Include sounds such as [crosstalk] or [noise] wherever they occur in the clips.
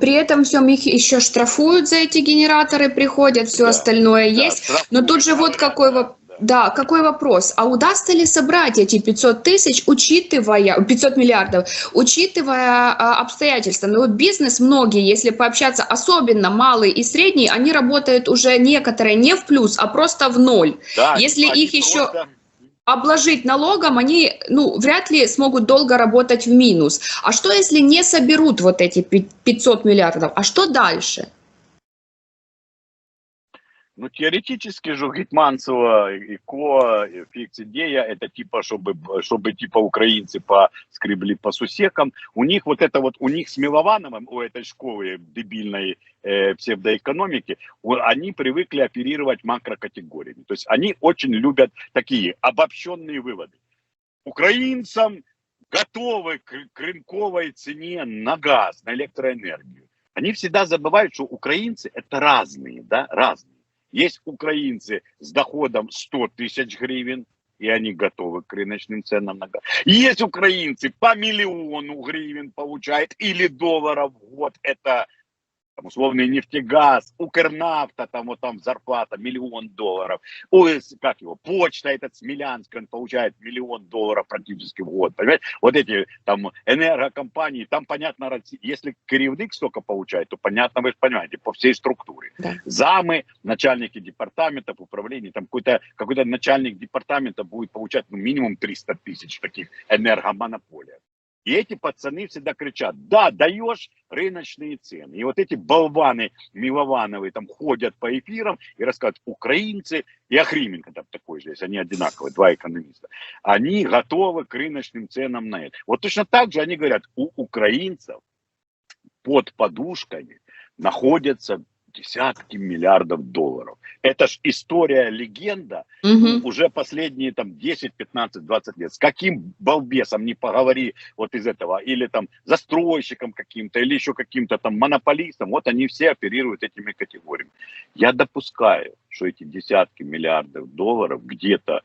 При этом всем их еще штрафуют за эти генераторы, приходят, все Да, остальное Да, есть. штрафуют, Но тут же вот какой вопрос. да. Какой вопрос? А удастся ли собрать эти 500 тысяч, учитывая, 500 миллиардов, учитывая а, обстоятельства? Ну вот бизнес многие, если пообщаться, особенно малый и средний, они работают уже некоторые не в плюс, а просто в ноль. Да, Если их еще просто- обложить налогом, они, ну, вряд ли смогут долго работать в минус. А что, если не соберут вот эти пи- 500 миллиардов? А что дальше? Ну, теоретически же Гетманцева и Ко, фикс идея, это типа, чтобы, чтобы типа украинцы поскребли по сусекам. У них вот это вот, у них с Миловановым, у этой школы дебильной э, псевдоэкономики, они привыкли оперировать макрокатегориями. То есть они очень любят такие обобщенные выводы. Украинцам готовы к, к рынковой цене на газ, на электроэнергию. Они всегда забывают, что украинцы это разные, да, разные. Есть украинцы с доходом 100 тысяч гривен, и они готовы к рыночным ценам на газ. Есть украинцы по миллиону гривен получают или долларов в год. Это там, условный нефтегаз, Укрнафта, там вот там зарплата миллион долларов. Ой, с- как его, почта этот Смелянский, он получает миллион долларов практически в год. Понимаете? Вот эти там энергокомпании, там понятно, если керівник столько получает, то понятно, вы же понимаете, по всей структуре. Да. Замы, начальники департаментов, управлений, там какой-то какой начальник департамента будет получать ну, минимум 300 тысяч таких энергомонополиях. И эти пацаны всегда кричат, да, даешь рыночные цены. И вот эти болваны Миловановы там ходят по эфирам и рассказывают, украинцы, и Охрименко там такой же, есть, они одинаковые, два экономиста, они готовы к рыночным ценам на это. Вот точно так же они говорят, у украинцев под подушками находятся десятки миллиардов долларов. Это ж история, легенда, Мгм. уже последние там 10, 15, 20 лет. С каким балбесом не поговори вот из этого, или там застройщиком каким-то, или еще каким-то там монополистом, вот они все оперируют этими категориями. Я допускаю, что эти десятки миллиардов долларов где-то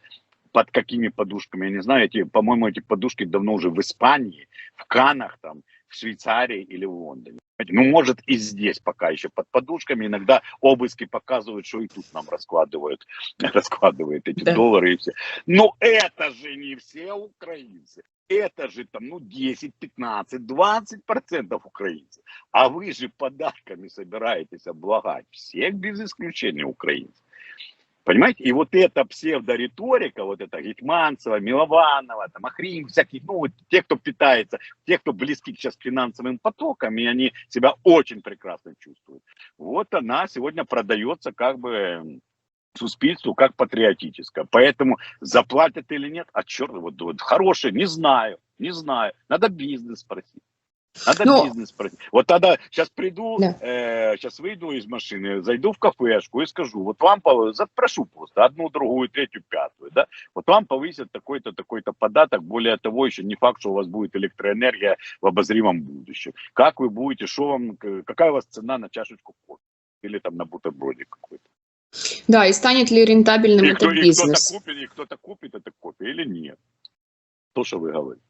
под какими подушками, я не знаю, эти, по-моему, эти подушки давно уже в Испании, в Канах, там, в Швейцарии или в Лондоне. Ну, может, и здесь пока еще под подушками. Иногда обыски показывают, что и тут нам раскладывают, [laughs] раскладывают эти Да. доллары и все. Но это же не все украинцы. Это же там, ну, 10, 15, 20 процентов украинцев. А вы же подарками собираетесь облагать всех без исключения украинцев. Понимаете? И вот эта псевдориторика, вот эта Гетманцева, Милованова, там, Ахрим, всяких, ну, вот те, кто питается, те, кто близки сейчас к финансовым потокам, и они себя очень прекрасно чувствуют. Вот она сегодня продается как бы суспільству как патриотическая. Поэтому заплатят или нет, а черт, вот, вот хорошие, не знаю, не знаю. Надо бизнес спросить. Надо Ну, бизнес спросить. Вот тогда сейчас приду, Да. сейчас выйду из машины, зайду в кафешку и скажу, вот вам запрошу просто одну, другую, третью, пятую, да, вот вам повысят такой-то, такой-то податок, более того, еще не факт, что у вас будет электроэнергия в обозримом будущем. Как вы будете, что вам, какая у вас цена на чашечку кофе или там на бутербродик какой-то. Да, и станет ли рентабельным И, этот кто, и бизнес? кто-то купит, и кто-то купит это кофе или нет. То, что вы говорите.